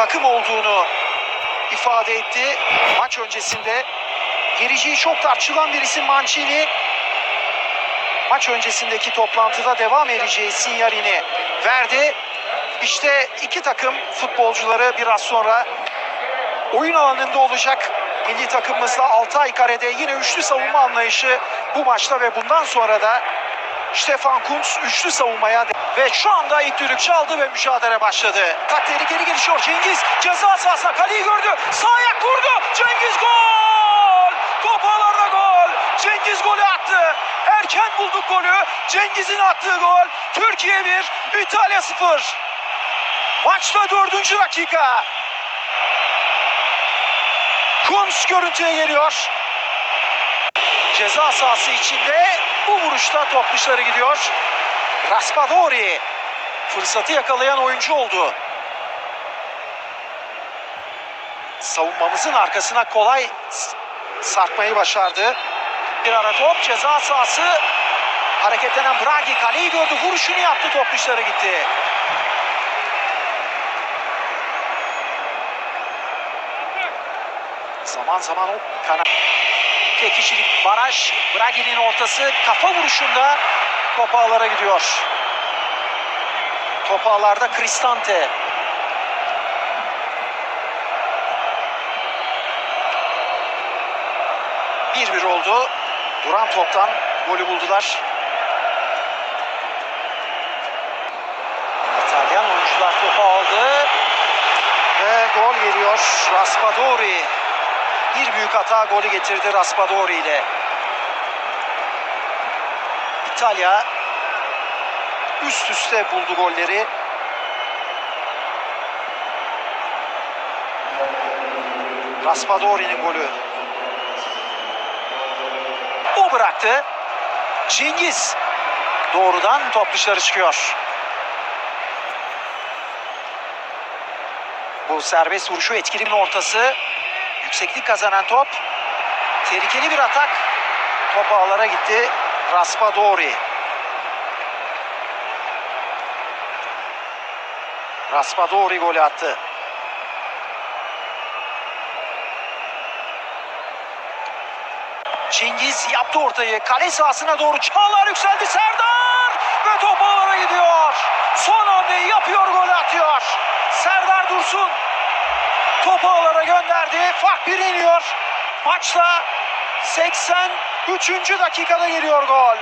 takım olduğunu ifade etti. Maç öncesinde geleceği çok tartışılan bir isim Mancini. Maç öncesindeki toplantıda devam edeceği sinyalini verdi. İşte iki takım futbolcuları biraz sonra oyun alanında olacak. Milli takımımızda Altay Kare'de yine üçlü savunma anlayışı bu maçta ve bundan sonra da Stefan Kuntz üçlü savunmaya ve şu anda ilk düdük çaldı ve mücadele başladı. Tak tehlikeli gelişiyor Cengiz ceza sahasına kaleyi gördü. Sağ ayak vurdu. Cengiz gol! Top ağlarda gol. Cengiz golü attı. Erken bulduk golü. Cengiz'in attığı gol. Türkiye 1, İtalya 0. Maçta dördüncü dakika. Kuntz görüntüye geliyor. Ceza sahası içinde bu vuruşta top dışarı gidiyor. Raspadori fırsatı yakalayan oyuncu oldu. Savunmamızın arkasına kolay sarkmayı başardı. Bir ara top ceza sahası hareketlenen Bragi kaleyi gördü. Vuruşunu yaptı top dışarı gitti. Zaman zaman o kana tek kişilik baraj Bragi'nin ortası kafa vuruşunda top ağlara gidiyor. Top ağlarda Cristante. Bir bir oldu. Duran toptan golü buldular. İtalyan oyuncular topu aldı. Ve gol geliyor. Raspadori. Bir büyük hata golü getirdi Raspadori ile. İtalya üst üste buldu golleri. Raspadori'nin golü. O bıraktı. Cengiz doğrudan top dışarı çıkıyor. Bu serbest vuruşu etkilinin ortası. Yükseklik kazanan top. Tehlikeli bir atak. Top ağlara gitti. Raspadori. Raspadori golü attı. Cengiz yaptı ortayı. Kale sahasına doğru Çağlar yükseldi. Serdar! Ve top ağlara gidiyor. Son hamleyi yapıyor, gol topu ağlara gönderdi. Fark bir iniyor. Maçta 83. dakikada geliyor gol.